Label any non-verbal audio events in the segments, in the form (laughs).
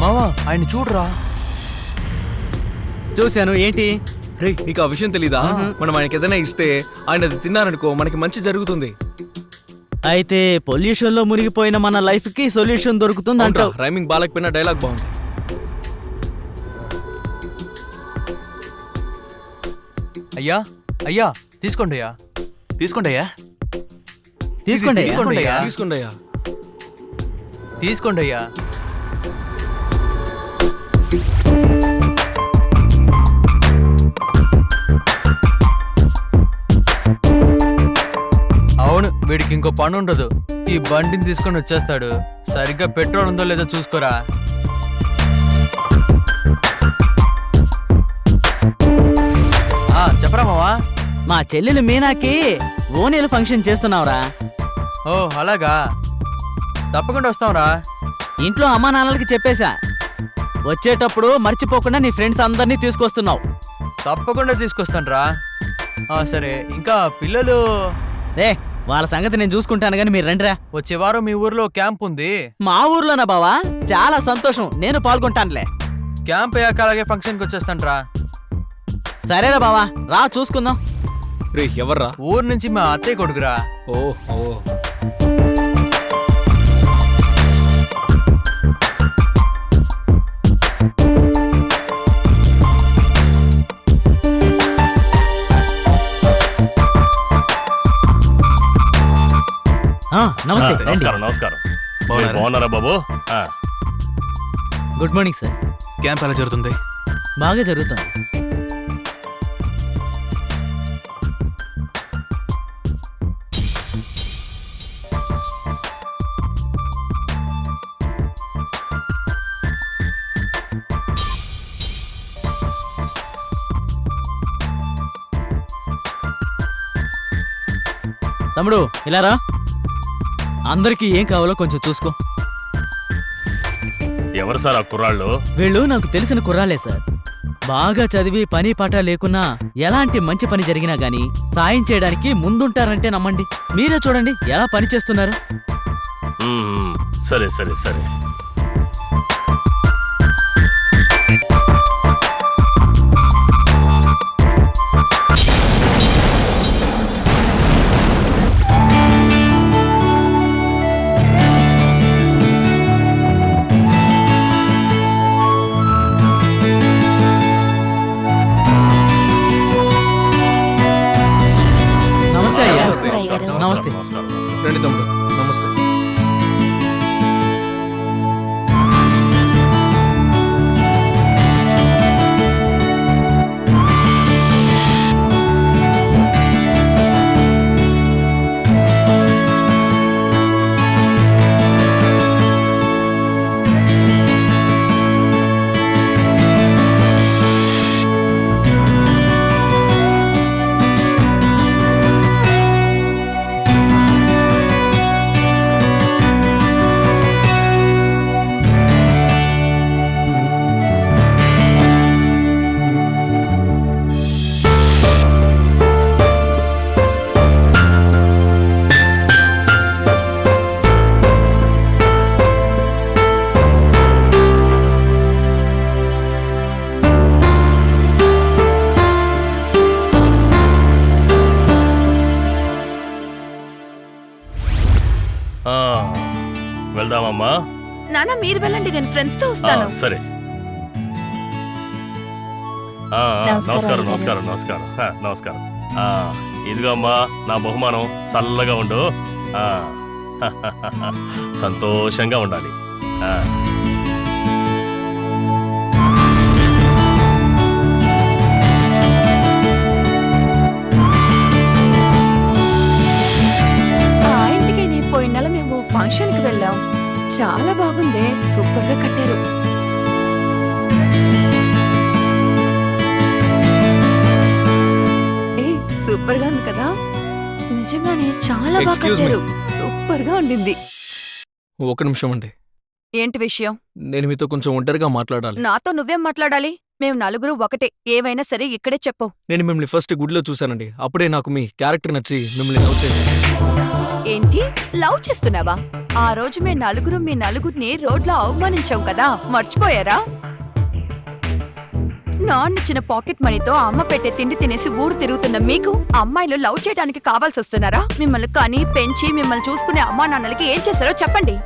మావా ఆయన చూడరా? చూశాను ఏంటి? రే నీకు ఆ విషయం తెలీదా? మనం ఆయనకి ఏదైనా ఇస్తే ఆయన అది తిన్నారనుకో మనకి మంచి జరుగుతుంది. అయితే పొల్యూషన్లో మునిగిపోయిన మన లైఫ్కి సొల్యూషన్ దొరుకుతుంది అంటావు. రైమింగ్ బాలకపోయినా డైలాగ్ బాగుంది. అయ్యా అయ్యా తీసుకోండి అయ్యా. తీసుకోండి అయ్యా. తీసుకోండి. తీసుకోండి అయ్యా. తీసుకోండి అయ్యా. తీసుకోండి అయ్యా. అవును వీడికి ఇంకో పని ఉండదు. ఈ బండిని తీసుకొని వచ్చేస్తాడు. సరిగ్గా పెట్రోల్ ఉందో లేదో చూసుకోరా. చెప్పరా మావా మా చెల్లెలు మీనాకి ఓనీలు ఫంక్షన్ చేస్తున్నావురా. ఓ అలాగా. తప్పకుండా వస్తాంరా ఇంట్లో అమ్మా నాన్నలకి చెప్పేశా. వచ్చేటప్పుడు మర్చిపోకుండా నీ ఫ్రెండ్స్ అందరినీ తీసుకొస్తున్నావు. తప్పకుండా తీసుకొస్తానురా. సరే ఇంకా పిల్లలు? రే వాళ్ళ సంగతి నేను చూసుకుంటాను కానీ మీరు రండిరా. వచ్చే వారం మీ ఊర్లో క్యాంప్ ఉంది. మా ఊర్లోనా బావా? చాలా సంతోషం నేను పాల్గొంటానులే. క్యాంప్ అయ్యాక అలాగే ఫంక్షన్కి వచ్చేస్తానురా. సరేరా బావా రా చూసుకుందాం. రే ఎవర్రా? ఊరు నుంచి మా అత్తయ్య కొడుకురా. ఓ ఓ ఆ, నమస్తే. ఆ, రండి. నమస్కారం నమస్కారం. మీరు బాగున్నారా? బాగున్నారా బాబు? ఆ, గుడ్ మార్నింగ్ సార్. క్యాంప్ ఎలా జరుగుతుంది? బాగా జరుగుతుంది. తమ్ముడు ఇలా రా. అందరికీ ఏం కావాలో కొంచెం చూసుకో. ఎవరు సార్ ఆ కుర్రాళ్ళు? వీళ్ళు నాకు తెలిసిన కుర్రాలే సార్. బాగా చదివి పని పాట లేకున్నా ఎలాంటి మంచి పని జరిగినా గానీ సాయం చేయడానికి ముందుంటారంటే నమ్మండి. మీరే చూడండి ఎలా పని చేస్తున్నారు. సరే సరే సరే. నమస్తే మీరు వెళ్ళండి నేను ఫ్రెండ్స్తో ఆ, వస్తాను సరే. ఆ, ఆ, నమస్కారం, నమస్కారం. నమస్కారం నమస్కారం. ఆ, నమస్కారం. ఆ, ఇదిగో అమ్మా నా బహుమానం చల్లగా ఉండు. ఆ, సంతోషంగా ఉండాలి. ఆ. చాలా బాగా Excuse me. కట్టారు సూపర్గా ఉండింది. ఒక నిమిషం అండి. ఏంటి విషయం? నేను మీతో కొంచెం ఒంటరిగా మాట్లాడాలి. నాతో నువ్వేం మాట్లాడాలి? మేము నలుగురు ఒకటే. ఏవైనా సరే ఇక్కడే చెప్పు. నేను మిమ్మల్ని ఫస్ట్ గుడిలో చూశానండి. అప్పుడే నాకు మీ క్యారెక్టర్ నచ్చి మిమ్మల్ని లవ్ చేశాను ఏంటి? లవ్ చేస్తున్నావా? ఆ రోజు మేము నలుగురు మీ నలుగురిని రోడ్లో అవమానించాం కదా. మర్చిపోయారా? నాన్నిచ్చిన పాకెట్ మనీతో అమ్మ పెట్టే తిండి తినేసి ఊరు తిరుగుతున్న మీకు అమ్మాయిలు లవ్ చేయడానికి కావాల్సి వస్తున్నారా? మిమ్మల్ని కని పెంచి మిమ్మల్ని చూసుకునే అమ్మా నాన్నలకి ఏం చేస్తారో చెప్పండి.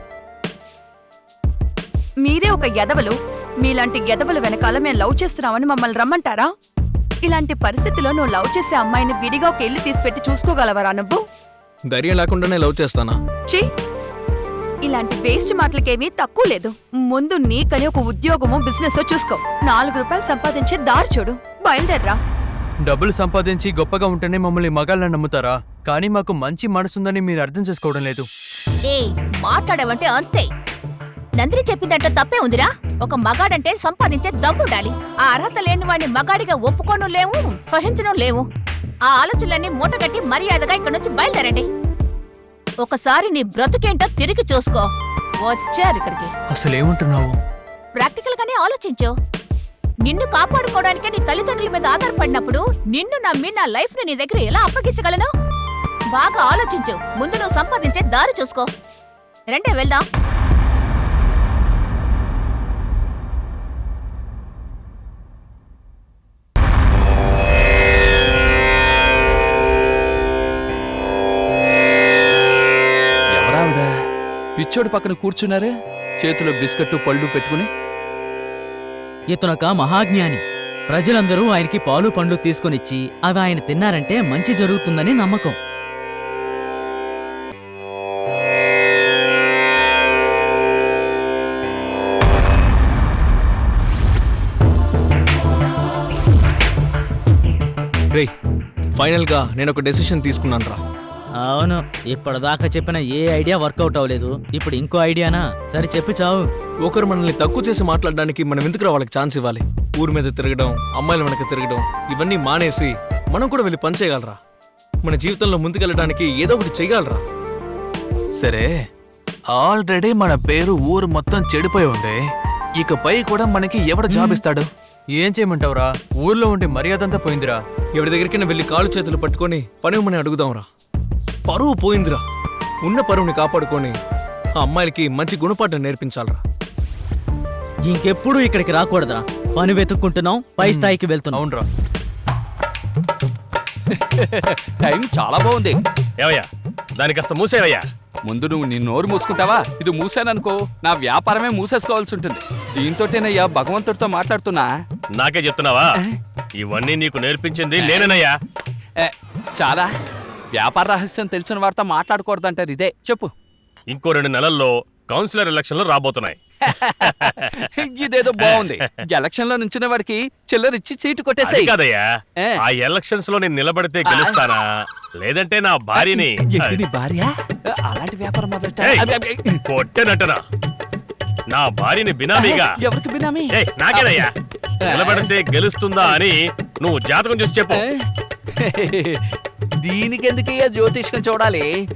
మీరే ఒక ఎదవలు మీలాంటి ఎదవల వెనకాల మేము లవ్ చేస్తున్నామని మమ్మల్ని రమ్మంటారా? ఇలాంటి పరిస్థితిలో నువ్వు లవ్ చేసే అమ్మాయిని విడిగా ఒక ఇల్లు తీసిపెట్టి చూసుకోగలవరా నువ్వు? ధైర్యం లేకుండానే లవ్ చేస్తానా? ఛీ! ఇలాంటి వేస్ట్ మాటలకేమీ తక్కువ లేదు. ముందు నీకని ఒక ఉద్యోగమో బిజినెస్ చూసుకో. నాలుగు రూపాయలు సంపాదించే దారి చూడు. బయలుదేర్రా. డబ్బులు సంపాదించి గొప్పగా ఉంటేనే మమ్మల్ని మగాళ్ళని నమ్ముతారా? కానీ మాకు మంచి మనసుందని మీరు అర్థం చేసుకోవడం లేదు. ఏ మాట్లాడవంటే అంతే. నందిని చెప్పిందంటే తప్పే ఉందిరా. ఒక మగాడంటే సంపాదించే దమ్ముండాలి ఆ అర్హత లేని వాడిని మగాడిగా ఒప్పుకోను లేవు సహించను లేవు. ఆ ఆలోచనలన్నీ మూటగట్టి మర్యాదగా ఇక్కడి నుంచి బయలుదేరండి. ఒకసారి నీ బ్రతుకేంటో తిరిగి చూసుకో. వచ్చారు ఇక్కడికి. అసలు ఏముంటున్నావు ప్రాక్టికల్ గానే ఆలోచించు. నిన్ను కాపాడుకోవడానికే నీ తల్లిదండ్రుల మీద ఆధారపడినప్పుడు నిన్ను నమ్మి నా లైఫ్ని నీ దగ్గర ఎలా అప్పగించగలను? బాగా ఆలోచించు. ముందు నువ్వు సంపాదించే దారి చూసుకో. రండి వెళ్దాం. ఎవరావిడ పిచ్చోడు పక్కన కూర్చున్నారే? చేతిలో బిస్కెట్టు పళ్ళు పెట్టుకుని? ఇతనొక మహాజ్ఞాని. ప్రజలందరూ ఆయనకి పాలు పండ్లు తీసుకొనిచ్చి అవి ఆయన తిన్నారంటే మంచి జరుగుతుందని నమ్మకం. రే ఫైనల్గా నేను ఒక డెసిషన్ తీసుకున్నాను రా అవును ఇప్పటిదాకా చెప్పిన ఏ ఐడియా వర్కౌట్ అవ్వలేదు. ఇప్పుడు ఇంకో ఐడియానా? సరే చెప్పి చావు. ఒకరు మనల్ని తక్కువ చేసి మాట్లాడడానికి మనం ఎందుకు వాళ్ళకి ఛాన్స్ ఇవ్వాలి? ఊరి మీద తిరగడం అమ్మాయిల వెనక తిరగడం ఇవన్నీ మానేసి మనం కూడా వెళ్ళి పని చేయగలరా? మన జీవితంలో ముందుకెళ్ళడానికి ఏదో ఒకటి చేయగలరా? సరే ఆల్రెడీ మన పేరు ఊరు మొత్తం చెడిపోయి ఉంది. ఇకపై కూడా మనకి ఎవడు జాబ్ ఇస్తాడు? ఏం చేయమంటావురా? ఊర్లో ఉండే మర్యాద అంతా పోయిందిరా. ఎవరి దగ్గరికైనా వెళ్ళి కాళ్ళు చేతులు పట్టుకొని పని ఇవ్వమని అడుగుదాంరా. పరువు పోయిందిరా. ఉన్న పరువుని కాపాడుకొని ఆ అమ్మాయిలకి మంచి గుణపాఠం నేర్పించాలరా. ఇంకెప్పుడు ఇక్కడికి రాకూడదురా. పని వెతుక్కుంటున్నాం పై స్థాయికి వెళ్తున్నాం. అవునరా. (laughs) టైం చాలా బాగుంది. ఏవయ్యా దాని కాస్త మూసేవయ్యా. ముందు నువ్వు నీ నోరు మూసుకుంటావా? ఇది మూసాననుకో నా వ్యాపారమే మూసేసుకోవాల్సి ఉంటుంది. దీంతోటేనయ్యా భగవంతుడితో మాట్లాడుతున్నా. నాకే చెప్తున్నావా? ఇవన్నీ నీకు నేర్పించింది నేనేనయ్యా ఏ, చాలా. వ్యాపార రహస్యం తెలిసిన వారితో మాట్లాడకూడదంటారు ఇదే. చెప్పు. ఇంకో రెండు నెలల్లో కౌన్సిలర్ ఎలక్షన్లు రాబోతున్నాయి. (laughs) ఇదేదో బాగుంది. ఎలక్షన్లో నుంచిన వాడికి చిల్లరిచ్చి సీటు కొట్టేసాయి. కాదయ్యా. ఆ ఎలక్షన్స్లో నేను నిలబడితే గెలుస్తానా? లేదంటే నా భార్యని భార్య? అలాంటి వ్యాపారం కొట్టేనట్టనా నా భార్యని బినామీగా. (laughs) ఎవరికి బినామీ? నాకేనయ్యా? నిలబడితే గెలుస్తుందా అని నువ్వు జాతకం చూసి చెప్పు. దీనికెందుకయ్యా జ్యోతిష్కం చూడాలి?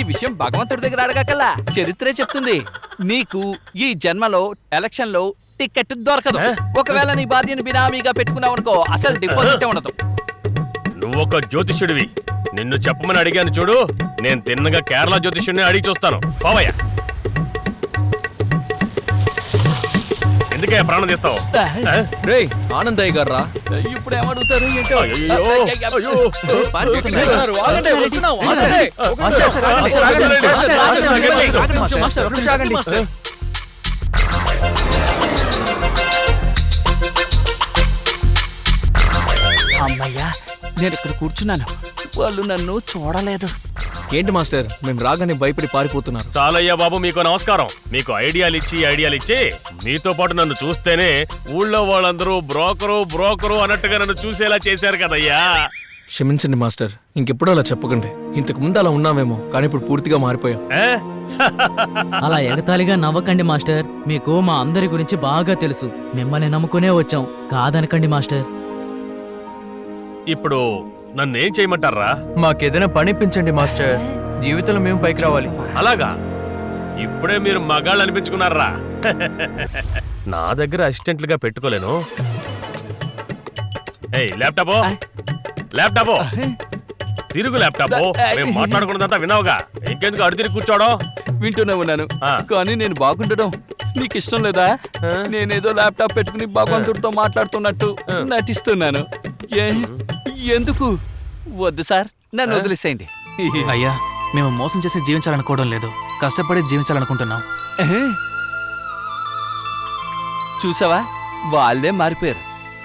ఈ విషయం భగవంతుడి దగ్గర అడగకల్లా. చరిత్రే చెప్తుంది. నీకు ఈ జన్మలో ఎలక్షన్లో టికెట్ దొరకదు? ఒకవేళ నీ భార్యని బినామీగా పెట్టుకున్నావు అనుకో అసలు డిపాజిట్ ఉండదు. నువ్వొక జ్యోతిష్యుడివి. నిన్ను చెప్పమని అడిగాను చూడు. నేను తిన్నగా కేరళ జ్యోతిష్యుడిని అడిగి చూస్తాను. పోవయ్యా. ఎందుకే ప్రాణం తీస్తావు? రే ఆనందయ్య గారు రా ఇప్పుడు ఏమడుగుతారు. అమ్మయ్యా నేను ఇక్కడ కూర్చున్నాను. వాళ్ళు నన్ను చూడలేదు. ఏంటి మాస్టర్? మేము రాగానే భయపడి పారిపోతున్నారు. చాలయ్యా బాబు మీకు నమస్కారం. మీకు ఐడియాలు ఇచ్చి ఐడియాలు ఇచ్చి మీతో పాటు నన్ను చూస్తేనే ఊళ్ళో వాళ్ళందరూ బ్రోకరు బ్రోకరు అన్నట్టుగా నన్ను చూసేలా చేశారు కదయ్యా. క్షమించండి మాస్టర్ ఇంకెప్పుడు అలా చెప్పకండి. ఇంతకు ముందు అలా ఉన్నామేమో కానీ ఇప్పుడు పూర్తిగా మారిపోయాం? అలా ఎగతాళిగా నవ్వకండి మాస్టర్. మీకు మా అందరి గురించి బాగా తెలుసు. మిమ్మల్ని నమ్ముకునే వచ్చాం. కాదనకండి మాస్టర్. ఇప్పుడు నన్ను ఏం చేయమంటారా? మాకేదైనా పనిపించండి మాస్టర్. జీవితంలో మేము పైకి రావాలి. అలాగా? ఇప్పుడే మీరు మగాళ్ళు అనిపించుకున్నారా? నా దగ్గర అసిస్టెంట్లుగా పెట్టుకోలేను. ఏయ్ ల్యాప్టాప్? ల్యాప్టాప్? తిరుగు ల్యాప్టాప్. మేము మాట్లాడుకున్నదంతా విన్నావుగా? ఇంకెందుకు అడు తిరిగి కూర్చోవడం? వింటూనే ఉన్నాను. ఆ. కానీ నేను బాగుండడం నీకు ఇష్టం లేదా? నేనేదో ల్యాప్టాప్ పెట్టుకుని భగవంతుడితో మాట్లాడుతున్నట్టు నటిస్తున్నాను. ఏ? ఎందుకు? వద్దు సార్ నన్ను వదిలేసేయండి. అయ్యా మేము మోసం చేసి జీవించాలనుకోవడం లేదు. కష్టపడి జీవించాలనుకుంటున్నాం. చూసావా? వాళ్ళే మారిపోయారు.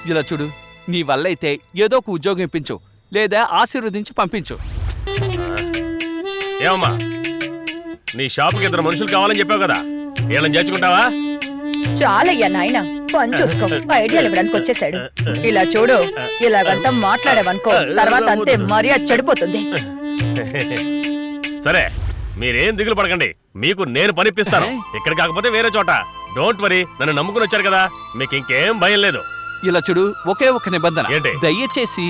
ఇలా చూడు నీ వల్ల అయితే ఏదో ఒక ఉద్యోగం ఇప్పించు లేదా ఆశీర్వదించి పంపించు. ఏమమ్మా? నీ షాప్కి ఇద్దరు మనుషులు కావాలని చెప్పావు కదా? వీళ్ళని చేర్చుకుంటావా? చాలయ్యా నాయన. పని చూసుకో. ఐడియాలు ఇవ్వడానికి వచ్చేసాడు. ఇలా చూడు ఇలాగంతా మాట్లాడావనుకో తర్వాత అంతే మర్యాద చెడిపోతుంది. సరే మీరేం దిగులు పడకండి. మీకు నేను పనిపిస్తాను ఇక్కడ కాకపోతే వేరే చోట. డోంట్ వరీ నన్ను నమ్ముకుని వచ్చారు కదా. మీకు ఇంకేం భయం లేదు. ఇలా చూడు ఒకే ఒక నిబంధన. ఏంటి? దయచేసి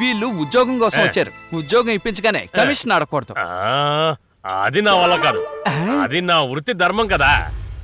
వీళ్ళు ఉద్యోగం కోసం ఆ. వచ్చారు. ఉద్యోగం ఇప్పించగానే కమిషన్ ఆడకూడదు. ఆ, అది నా వల్ల కాదు. అది నా వృత్తి ధర్మం కదా.